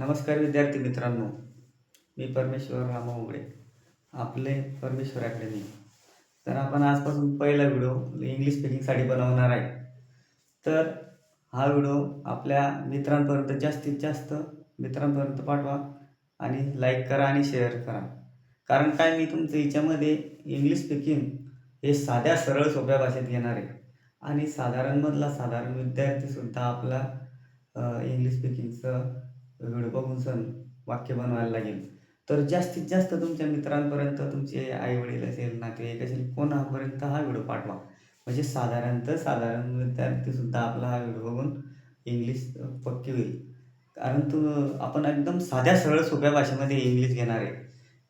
नमस्कार विद्यार्थी मित्रांनो मी परमेश्वर रामा उघडे आपले परमेश्वर अकॅडमी. तर आपण आजपासून पहिला व्हिडिओ इंग्लिश स्पीकिंगसाठी बनवणार आहे. तर हा व्हिडिओ आपल्या मित्रांपर्यंत जास्तीत जास्त मित्रांपर्यंत पाठवा आणि लाईक करा आणि शेअर करा. कारण काय मी तुमचं याच्यामध्ये इंग्लिश स्पीकिंग हे साध्या सरळ सोप्या भाषेत घेणार आहे. आणि साधारणमधला साधारण विद्यार्थीसुद्धा आपला इंग्लिश स्पीकिंगचं व्हिडिओ बघून सण वाक्य बनवायला लागेल. तर जास्तीत जास्त तुमच्या मित्रांपर्यंत तुमचे आई वडील असेल नातेवाईक असेल कोणापर्यंत हा व्हिडिओ पाठवा? म्हणजे साधारणतः साधारण विद्यार्थीसुद्धा आपला हा व्हिडिओ बघून इंग्लिश पक्की होईल. कारण तू आपण एकदम साध्या सरळ सोप्या भाषेमध्ये इंग्लिश घेणार आहे.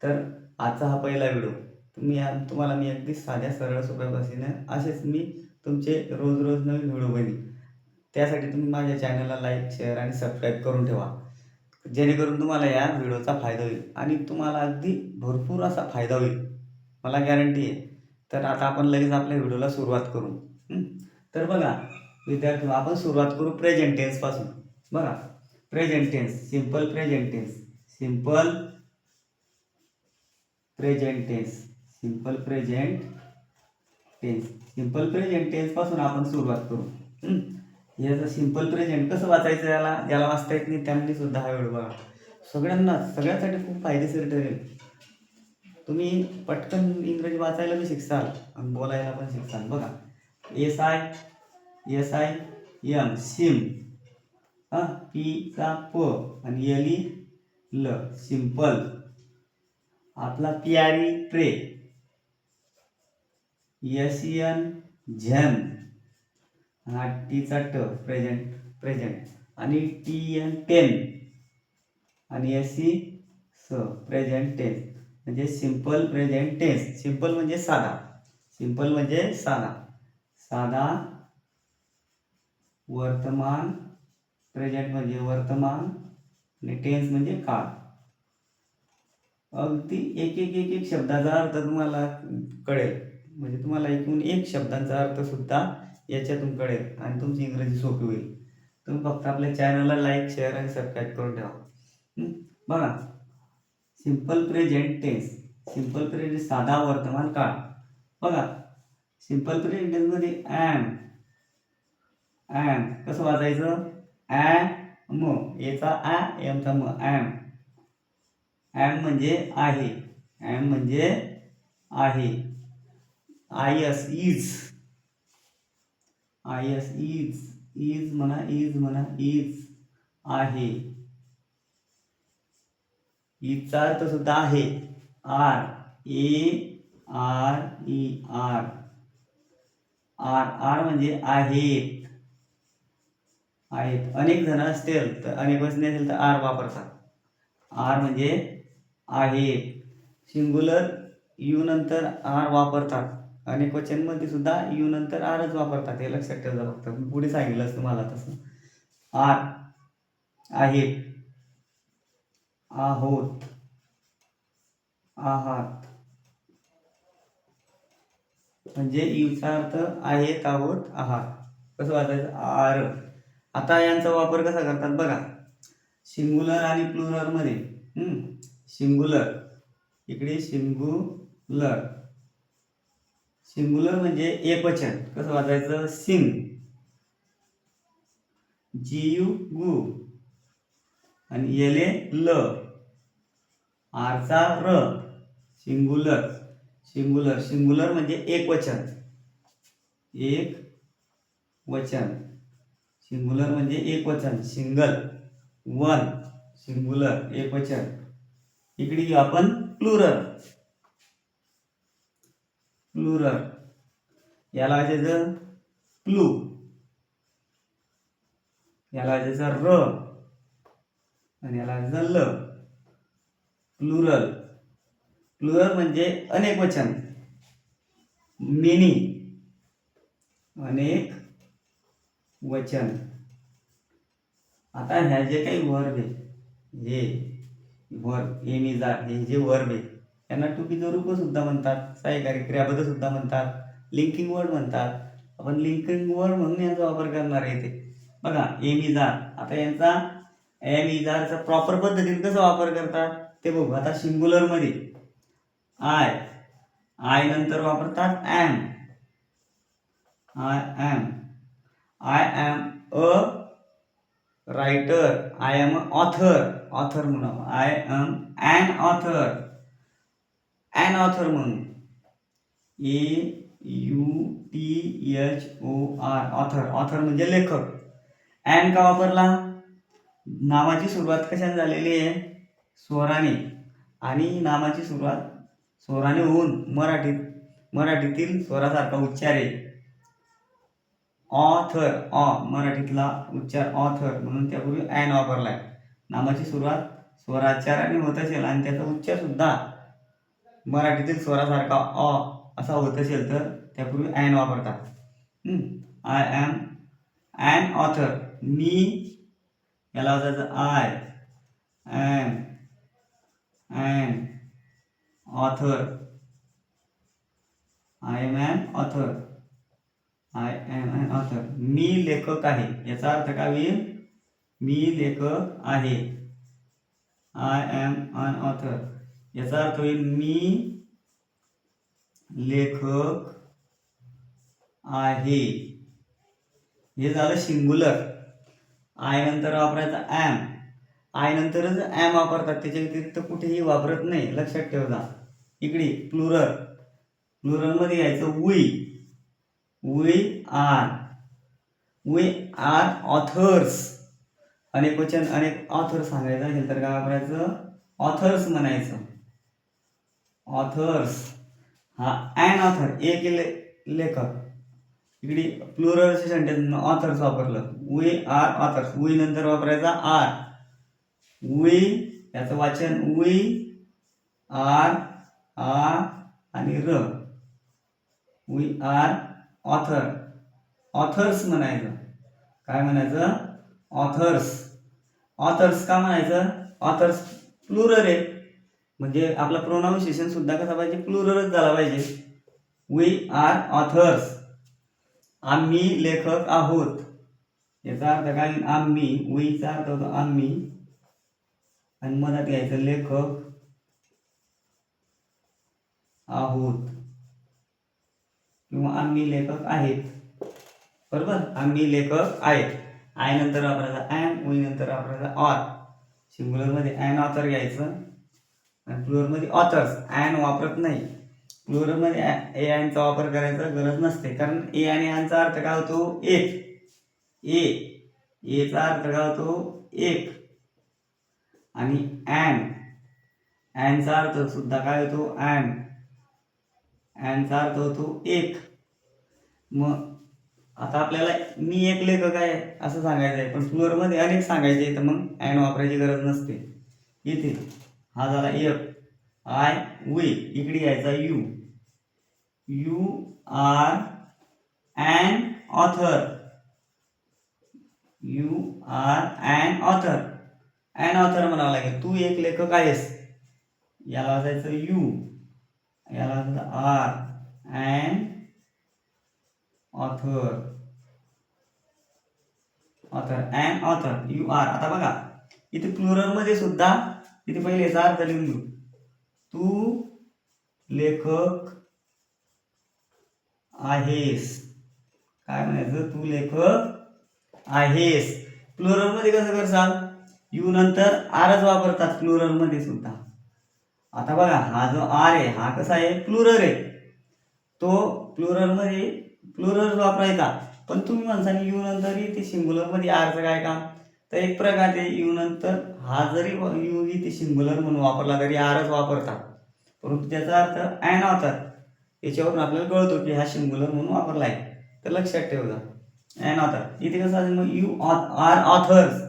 तर आजचा हा पहिला व्हिडिओ. तुम्ही तुम्हाला मी अगदी साध्या सरळ सोप्या भाषेनं असेच मी तुमचे रोज रोज नवीन व्हिडिओ बनेल त्यासाठी तुम्ही माझ्या चॅनलला लाईक शेअर आणि सबस्क्राईब करून ठेवा. जेणेकरून तुम्हाला या व्हिडिओचा फायदा होईल आणि तुम्हाला अगदी भरपूर असा फायदा होईल. मला गॅरंटी आहे. तर आता आपण लगेच आपल्या व्हिडिओला सुरुवात करू. तर बघा विद्यार्थी आपण सुरुवात करू प्रेझेंट टेन्सपासून बघा present tense simple present tense simple present tense simple present tense simple present टेन्सपासून आपण सुरुवात करू. याचं सिंपल प्रेझेंट कसं वाचायचं याला? ज्याला वाचता येत नाही त्यांनी सुद्धा हा व्हिडिओ बघा सगळ्यांना सगळ्यासाठी खूप फायदेशीर ठरेल. तुम्ही पटकन इंग्रजी वाचायला बी शिकसाल आणि बोलायला पण शिकसाल. बघा. S I S I M sim हां पीचा प आणि एल ई ल. सिंपल आपला P R E pre S N झन हा टीचा ट प्रेझेंट प्रेझेंट आणि टी एन टेन आणि एस सी स प्रेझेंट टेन्स म्हणजे सिंपल प्रेझेंट टेन्स सिंपल म्हणजे साधा. सिंपल म्हणजे साधा. साधा वर्तमान प्रेझेंट म्हणजे वर्तमान आणि टेन्स म्हणजे काळ. अगदी एक एक एक एक शब्दाचा अर्थ तुम्हाला कळेल. म्हणजे तुम्हाला एकूण एक शब्दांचा अर्थ सुद्धा याच्यातून कळेल आणि तुमची इंग्रजी सोपी होईल. तुम्ही फक्त आपल्या चॅनलला लाईक शेअर आणि सबस्क्राईब करून ठेवा. बघा. Simple present tense simple present साधा वर्तमान काळ. बघा. सिंपल प्रेझेंट टेन्समध्ये ॲम ॲम कसं वाचायचं? ॲ म. याचा ॲ एमचा म. ॲम ॲम म्हणजे आहे. ॲम म्हणजे आहे. I S is I S is is म्हणा इज म्हणा इज आहे. इजचा अर्थ सुद्धा आहे. R A R E R R R म्हणजे आहेत. आहेत. अनेक जण असतील तर अनेक वचने असेल तर आर वापरतात. आर म्हणजे आहेत. सिंगुलर यू नंतर आर वापरतात. अनेक वचनमध्ये सुद्धा यू नंतर आरच वापरतात हे लक्षात ठेवा फक्त. मी पुढे सांगितलं तुम्हाला तसं. आर आहे. आहोत. आहात. म्हणजे यूचा अर्थ आहेत आहोत आहात. कसं वाचायचं? आर. आता यांचा वापर कसा करतात बघा. सिंगुलर आणि प्लुरलमध्ये. सिंगुलर. इकडे सिंगुलर. सिंगुलर म्हणजे एकवचन. कसं वाचायचं? सिंग. जी यू गु. आणि येले ल. आरचा र. सिंगुलर सिंगुलर सिंगुलर म्हणजे एक वचन एक वचन. सिंगुलर म्हणजे एक वचन सिंगल. वन. सिंगुलर एक वचन इकडे घेऊ आपण प्लुरल. प्लुरल. याला वाचायचं प्लू. याला वाचायचं र. आणि याला वाचायचं ल. प्लुरल. प्लुरल म्हणजे अनेक वचन. मेनी. अनेक वचन. आता ह्या जे काही वर्ब आहे हे वर्ब एमी हे जे वर्ब आहे यांना टुकीचं रूप सुद्धा म्हणतात सहाय्यकारी क्रियापद सुद्धा म्हणतात लिंकिंग वर्ड म्हणतात. आपण लिंकिंग वर्ड म्हणून यांचा वापर करणार आहे इथे. बघा एमी आता यांचा एम इजारचा प्रॉपर पद्धतीने कसं वापर करतात? ते बघू. आता सिंग्युलरमध्ये आय आय नंतर वापरतात am I am I am a writer I am a author author म्हणून I am an author an author म्हणून. A U T H O R author author म्हणजे लेखक. अन का वापरला? नावाची सुरुवात कशाने झालेली आहे? स्वराने. आणि नामाची सुरुवात स्वराने होऊन मराठीत मराठीतील स्वरासारखा उच्चार आहे. ऑथर ऑ मराठीतला उच्चार ऑथर म्हणून त्यापूर्वी ॲन वापरलाय. नामाची सुरुवात स्वराचाराने होत असेल आणि त्याचा उच्चार सुद्धा मराठीतील स्वरासारखा ऑ असा होत असेल तर त्यापूर्वी ॲन वापरतात. आय ॲम ॲन ऑथर मी याला वाचायचं I am an author I am an author I am an author मी लेखक आहे. याचा अर्थ काय होईल? मी लेखक आहे. आय एम अन ऑथर याचा अर्थ होईल मी लेखक आहे. हे झालं सिंगुलर आय नंतर वापरायचं ॲम आय नंतरच ॲम वापरतात. त्याच्या व्यतिरिक्त कुठेही वापरत नाही. लक्षात ठेवता इकडे प्लुरल प्लुरलमध्ये यायचं we we are we are authors अनेक वचन अनेक ऑथर सांगायचं. नंतर काय वापरायचं? ऑथर्स म्हणायचं. ऑथर्स हा अँड ऑथर एक ले लेखक. इकडे प्लुरलचे सेंटेन्स ऑथर्स वापरलं. वी आर ऑथर्स वी नंतर वापरायचा आर वी याचं वाचन वी आर आ आणि र. वी आर ऑथर ऑथर्स म्हणायचं. काय म्हणायचं? ऑथर्स ऑथर्स का म्हणायचं? ऑथर्स प्लुरल आहे. म्हणजे आपला प्रोनाऊन्सिएशन सुद्धा कसा पाहिजे? प्लुरलच झाला पाहिजे. वी आर ऑथर्स आम्ही लेखक आहोत. याचा अर्थ काय? आम्ही वीचा अर्थ होतो आम्ही. आणि मधात घ्यायचं लेखक आहोत. किंवा आम्ही लेखक आहेत. बरोबर? आम्ही लेखक आहेत. आय नंतर वापरायचा ॲन वी नंतर वापरायचा ऑर सिंग्युलरमध्ये ॲन ऑथर घ्यायचं आणि प्लुअरमध्ये ऑथर्स ॲन वापरत नाही. प्लुअरमध्ये ए ॲनचा वापर करायचा गरज नसते. कारण ए आणि ॲनचा अर्थ काय होतो? एक. ए एचा अर्थ काय होतो? एक. आणि ॲन ॲनचा अर्थ सुद्धा काय होतो? ॲन ॲनचा अर्थ होतो एक. मग आता आपल्याला मी एक लेखक आहे असं सांगायचं आहे. पण प्लुअरमध्ये अनेक सांगायचे तर मग ॲन वापरायची गरज नसते. इथे हा झाला एफ आय वे इकडे यायचा you you are and author you are and author and author म्हणावं लागेल. तू एक लेखक आहेस. याला असायचं यू याला असायचं are and author author and author you are आता बघा. इथे प्लुरलमध्ये सुद्धा इथे पहिले याचा अर्थ लिहून घेऊ. तू लेखक आहेस. काय म्हणायचं? तू लेखक आहेस. प्लुरलमध्ये कसं करसाल? यू नंतर आरच वापरतात प्लुरलमध्ये सुद्धा. आता बघा हा जो आर आहे हा कसा आहे? प्लुरल आहे. तो प्लुरलमध्ये प्लुरल वापरायचा. पण तुम्ही माणसाने यू नंतर ते सिंग्युलरमध्ये आरचं काय काम? तर एक प्रकारे यू नंतर हा जरी यू इथे सिंग्युलर म्हणून वापरला तरी आरच वापरतात. परंतु त्याचा अर्थ ॲन ऑथर याच्यावरून आपल्याला कळतो की हा सिंग्युलर म्हणून वापरला आहे. तर लक्षात ठेवजा. ॲन ऑथर इथे कसं असेल मग you are authors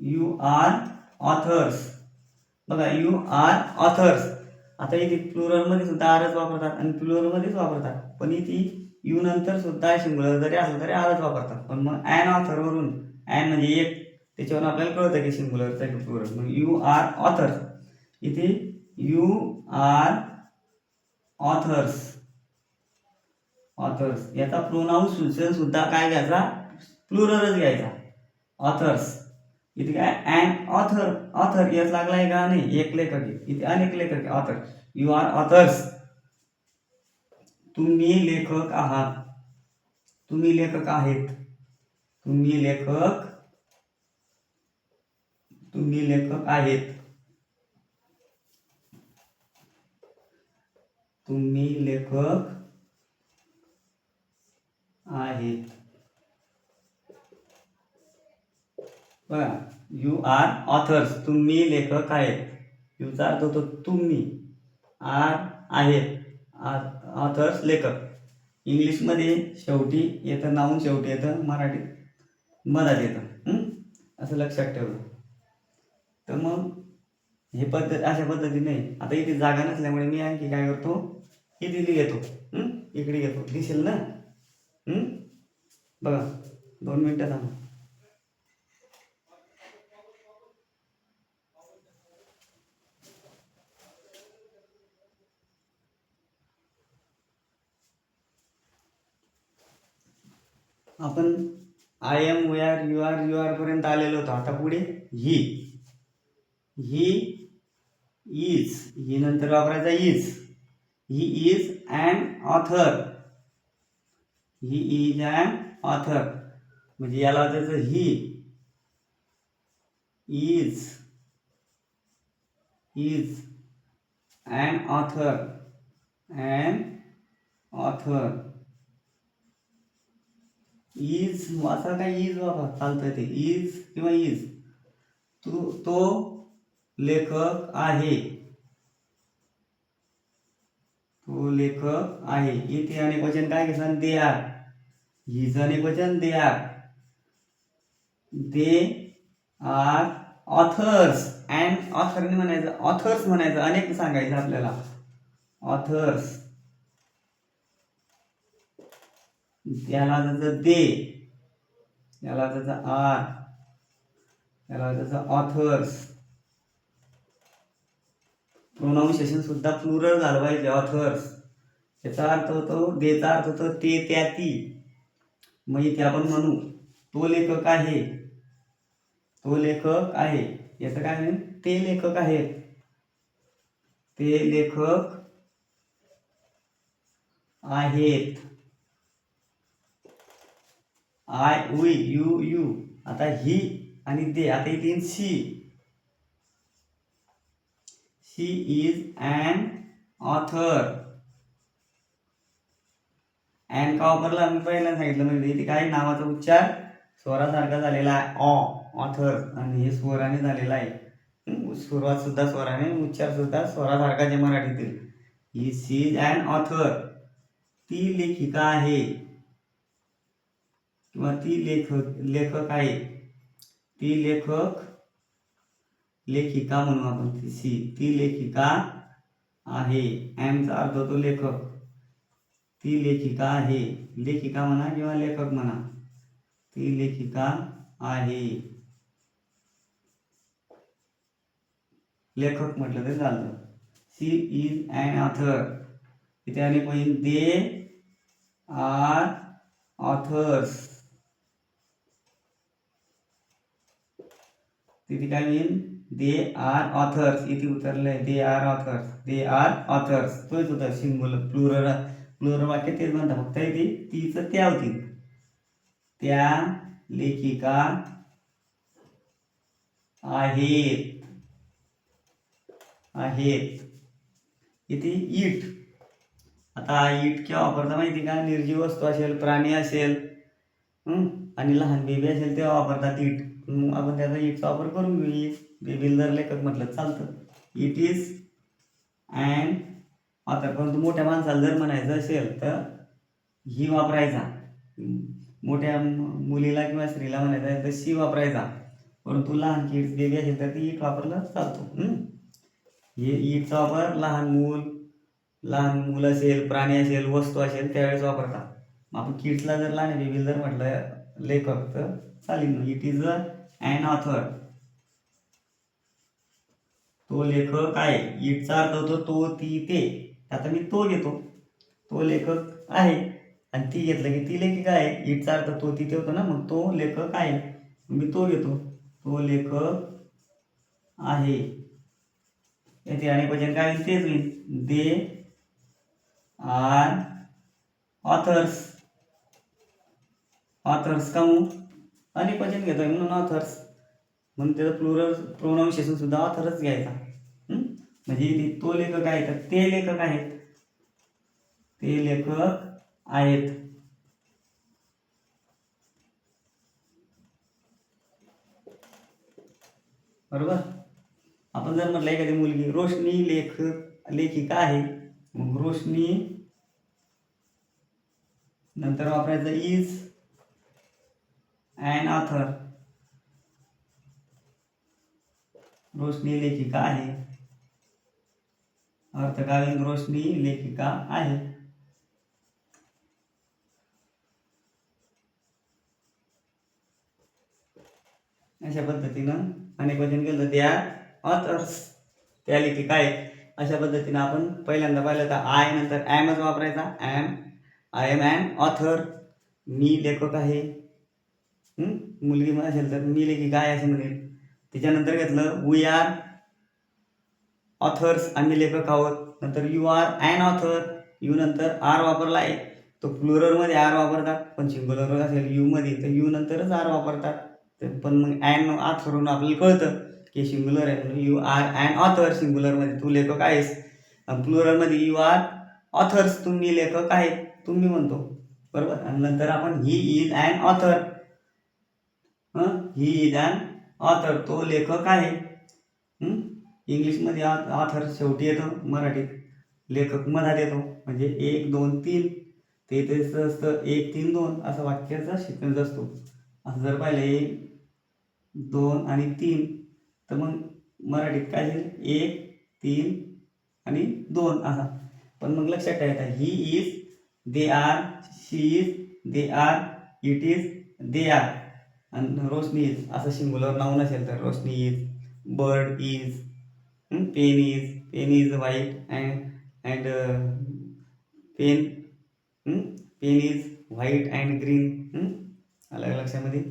you are authors बघा यू आर ऑथर्स आता इथे प्लुरलमध्ये सुद्धा आरच वापरतात आणि प्लुरलमध्येच वापरतात. पण इथे यू नंतर सुद्धा सिंग्युलर जरी असलं तरी आरच वापरतात. पण मग ॲन ऑथरवरून अँड म्हणजे एक त्याच्यावर आपल्याला कळतं की सिंगुलरचा की प्लुरल मग यू आर ऑथर्स इथे यू आर ऑथर्स ऑथर्स याचा प्रोनाऊन सुचन सुद्धा काय घ्यायचा? प्लुरलच घ्यायचा. ऑथर्स इथे काय? अँड ऑथर ऑथर याच लागलाय का? नाही. एक लेखक आहे. इथे अनेक लेखक आहे. ऑथर यू आर ऑथर्स तुम्ही लेखक आहात. तुम्ही लेखक आहेत. तुम्ही लेखक तुम्ही लेखक आहेत. तुम्ही लेखक आहेत. बघा यू आर ऑथर्स तुम्ही लेखक आहेत. यूचा अर्थ होतो तुम्ही आर आहेत. ऑथर्स लेखक. इंग्लिशमध्ये शेवटी येतं नाऊन शेवटी येतं मराठीत. मधात येतं. असं लक्षात ठेवलं. तर मग हे पद्धत अशा पद्धतीने आता इथे जागा नसल्यामुळे मी आणखी काय करतो? ही दिली घेतो इकडे घेतो. दिसेल ना? बघा. दोन मिनटं थांबा. आपण I am we are you are you are पर्यंत आलेलो होतो. आता पुढे ही ही इज ही नंतर वापरायचा is he is and author he is and author म्हणजे याला त्याचं he is is and author and author is असा काय इज बाबा चालतं ते. इज किंवा इज तू तो लेखक आहे. तो लेखक आहे. इथे अनेक वचन काय घेसान दे आर हिज अनेक वचन? They are they are authors and ऑथरने म्हणायचं ऑथर्स म्हणायचं. अनेक सांगायचं आपल्याला. ऑथर्स त्याला त्याचं दे. त्याला त्याचं आर. त्याला त्याचं ऑथर्स प्रोनाऊन्सिएशन सुद्धा प्लुरल झालं पाहिजे ऑथर्स याचा अर्थ होतो देचा अर्थ होतो ते त्या ती. मग इथे आपण म्हणू तो लेखक आहे. तो लेखक आहे. याचं काय म्हणेल ते लेखक आहेत ते लेखक आहेत. आय वी यू यू आता ही आणि दे आता इथे she she is and author and का वापरला? मी पहिल्यांदा सांगितलं. म्हणजे इथे काय नावाचा उच्चार स्वरासारखा झालेला आहे. ऑ ऑथर आणि हे स्वराने झालेला आहे. सुरुवात सुद्धा स्वराने उच्चार सुद्धा स्वरासारखा जे मराठीतील. ही सी इज अँड ऑथर ती लेखिका आहे. किंवा ती लेखक लेखक आहे. ती लेखक लेखिका म्हणू आपण ती सी ती लेखिका आहे. एमचा अर्थ होतो लेखक. ती लेखिका आहे. लेखिका म्हणा किंवा लेखक म्हणा ती लेखिका आहे. लेखक म्हटलं तरी चालतं. सी इज अँड ऑथर इथे अनेक होईल दे आर ऑथर्स काय येईल दे आर ऑथर्स इथे उतरलंय. They are authors they are authors तोच होता सिंगुलर प्लुरल प्लुरल वाक्य. तेच म्हणतात फक्त इथे तीच त्या होती. त्या लेखिका आहेत. आहेत. इथे इट आता ईट केव्हा वापरता माहिती का? निर्जीव वस्तू असेल प्राणी असेल आणि लहान बेबी असेल तेव्हा वापरतात ईट. मग आपण त्याचा इटचा वापर करून घेऊ. इट बिल्डर जर लेखक म्हटलं चालतं. इट इज अँड आता परंतु मोठ्या माणसाला जर म्हणायचं असेल तर ही वापरायचा. मोठ्या मुलीला किंवा स्त्रीला म्हणायचं आहे तर शी वापरायचा. परंतु लहान किड्स बेबी असेल तर ती इट वापरला चालतो. हे इटचा वापर लहान मूल लहान मुलं असेल प्राणी असेल वस्तू असेल त्यावेळेस वापरतात. आपण किड्सला जर लहान बेबीला जर म्हटलं लेखक तर चालेल. It is a and author. तो लेखक आहे. इटचा अर्थ होतो तो ती ते. आता मी तो घेतो. तो लेखक आहे. आणि ती घेतलं की ती लेखिका आहे. इटचा अर्थ तो ती ते होतो ना मग तो लेखक आहे. मी तो घेतो. तो लेखक आहे. येथे आणि वचन काय होईल? तेच होईल. They are authors. ऑथर्स काऊ आणि पचन घेतोय. म्हणून ऑथर्स म्हणून त्याचा प्लुरल प्रोनाऊन्शिएशन सुद्धा ऑथरच घ्यायचा. म्हणजे तो लेखक आहे तर ते लेखक आहेत. ते लेखक आहेत. बरोबर? आपण जर म्हटलं एखादी मुलगी रोशनी लेखक लेखिका आहे मग रोशनी नंतर वापरायचं इज अँड ऑथर रोशनी लेखिका आहे. अर्थकालीन रोशनी लेखिका आहे. अशा पद्धतीनं अनेक वचन केलं त्या ऑथर्स त्या लेखिका आहेत. अशा पद्धतीनं आपण पहिल्यांदा पाहिलं तर आय नंतर ॲमच वापरायचा. Am I am an author मी लेखक आहे. मुलगी म्हणत असेल तर मी लेखिका काय असे म्हणेल. त्याच्यानंतर घेतलं वी आर ऑथर्स आम्ही लेखक आहोत. नंतर you are an author you नंतर आर वापरला आहे. तो प्लुरलमध्ये आर वापरतात. पण सिंगुलर असेल यूमध्ये तर यू नंतरच आर वापरतात. तर पण मग ॲन ऑथरून आपल्याला कळतं की सिंगुलर आहे. म्हणून यू आर अँड ऑथर सिंगुलरमध्ये तू लेखक आहेस. प्लुरलमध्ये यू आर ऑथर्स तुम्ही लेखक आहेत तुम्ही म्हणतो. बरोबर? आणि नंतर आपण he is and author he than author तो लेखक आहे. इंग्लिशमध्ये इंग्लिशमध्ये ऑथर शेवटी येतो मराठीत. लेखक मधात येतो म्हणजे एक दोन तीन. ते तेच असतं एक तीन दोन असं वाक्याचा सिक्वेन्स असतो. असं जर पाहिलं एक दोन आणि तीन तर मग मराठीत काय येईल एक तीन आणि दोन असा. पण मग लक्षात ठेवायचं he is they are she is they are it is they are आणि रोशनी इज असं सिंगुलर नाव असेल तर Roshni is bird is pen is pen is white and and pen pen is white and green अलग लक्षामध्ये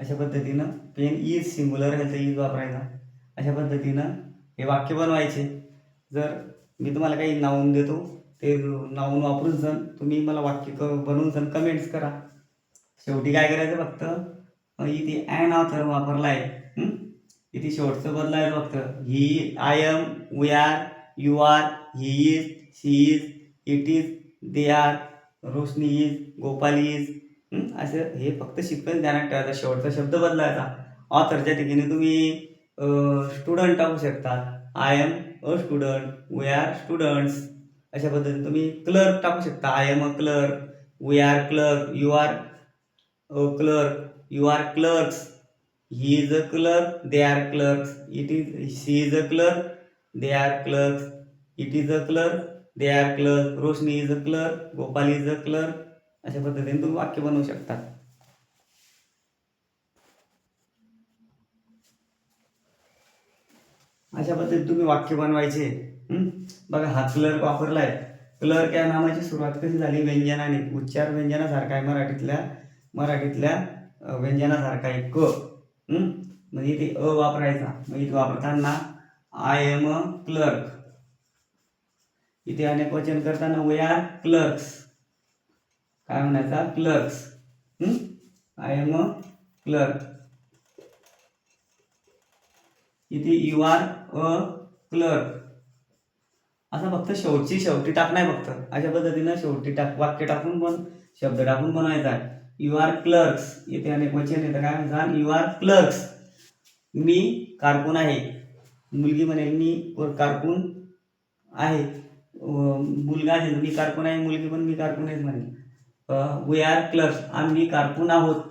अशा पद्धतीनं pen is singular ह्याचं इज वापरायचा. अशा पद्धतीनं हे वाक्य बनवायचे. जर मी तुम्हाला काही नावून देतो ते नावून वापरून सण तुम्ही मला वाक्य क बनवून सण कमेंट्स करा. शेवटी काय करायचं फक्त? इथे अँड ऑथर वापरला आहे इथे शॉर्टचं बदलायचं फक्त ही I am we are you are he is she is it is they are Roshni is Gopal is असं हे फक्त सिक्वेन्स ध्यानात ठेवायचा शेवटचा शब्द बदलायचा. ऑथरच्या ठिकाणी तुम्ही स्टुडंट टाकू शकता. I am a student we are students अशा पद्धतीने तुम्ही क्लर्क टाकू शकता. I am a clerk we are clerk you are a clerk you are clerks he is a clerk they are clerks it is she is a clerk they are clerks it is a clerk they are clerk Roshni is a clerk Gopal is a clerk अशा पद्धतीने तुम्ही वाक्य बनवू शकता. अशा पद्धतीने तुम्ही वाक्य बनवायचे. बघा हा क्लर्क वापरलाय. क्लर्क या नामाची सुरुवात कशी झाली? व्यंजनाने. उच्चार व्यंजनासारखा आहे मराठीतल्या मराठीतल्या व्यंजनासारखा एक क म्हणजे इथे अ वापरायचा. मग इथे वापरताना आय एम अ क्लर्क इथे अनेक वचन करताना वे आर क्लर्क्स काय म्हणायचा? Clerks I am a clerk इथे यू आर अ क्लर्क असं फक्त शेवटची शेवटी टाकणार फक्त. अशा पद्धतीनं शेवटी टाक वाक्य टाकून पण शब्द टाकून बनवायचा आहे. यू आर क्लर्क्स येथे अनेक वचन येतं काय म्हणतात? यू आर क्लर्क्स मी कारकून आहे. मुलगी म्हणेल मी वर कारकून आहे. मुलगा आहे मी कारकून आहे. मुलगी पण मी कारकून आहेच म्हणेल. वी आर क्लर्क्स आम्ही कारकून आहोत.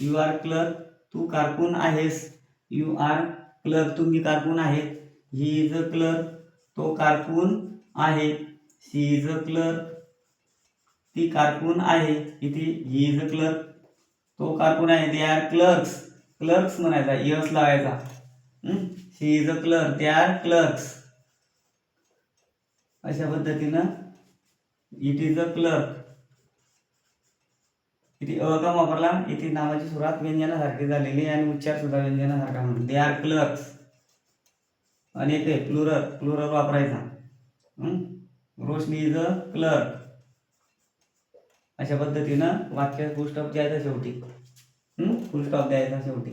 यू आर क्लर्क तू कारकून आहेस. यू आर क्लर्क तुम्ही कारकून आहेत. ही इज अ क्लर्क तो कारकून आहे. शी इज अ क्लर्क ती कारकून आहे. इथे ही इज अ क्लर्क तो कारकून आहे. दे आर क्लर्क्स क्लर्क्स म्हणायचा. यस लावायचा. She is a clerk they are clerks अशा पद्धतीनं इट इज अ क्लर्क इथे अ वापरला. इथे नावाची सुरुवात व्यंजनासारखी झालेली आणि उच्चार सुद्धा व्यंजनासारखा म्हणून. दे आर क्लर्क्स आणि इथे प्लुरल प्लुरल वापरायचा. रोशनी इज अ क्लर्क अशा पद्धतीनं वाक्य फुल स्टॉप द्यायचा शेवटी. फुल स्टॉप द्यायचा शेवटी.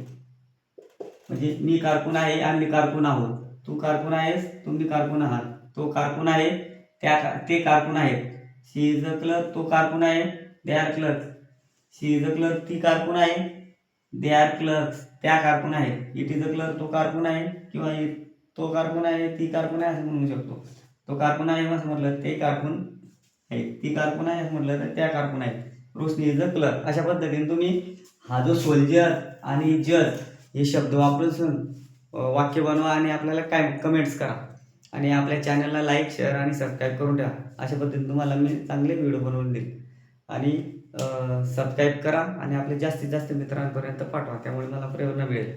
म्हणजे मी कारकून आहे आम्ही कारकून आहोत. तू कारकून आहेस तुम्ही कारकून आहात. तो कारकून आहे त्या का- ते कारकून आहेत शी इज अ क्लर्क तो कारकून आहे. They are clerk she is a clerk ती कारकून आहे. दे आर क्लर्क्स त्या कारकून आहेत इट इज अ क्लर्क तो कारकून आहे. किंवा इ- तो कारकून आहे ती कारकून आहे असं म्हणू शकतो. तो कारकून आहे असं म्हटलं ते कारकून आहेत ती कारकून आहेत म्हटलं तर त्या कारकून आहेत रोशनी इज अ अशा पद्धतीने तुम्ही हा जो सोल्जर आणि जज हे शब्द वापरून वाक्य बनवा आणि आपल्याला काय कमेंट्स करा. आणि आपल्या चॅनलला लाईक शेअर आणि सबस्क्राईब करून ठेवा. अशा पद्धतीने तुम्हाला मी चांगले व्हिडिओ बनवून देईल. आणि सबस्क्राईब करा आणि आपल्या जास्तीत जास्त मित्रांपर्यंत पाठवा. त्यामुळे मला प्रेरणा मिळेल.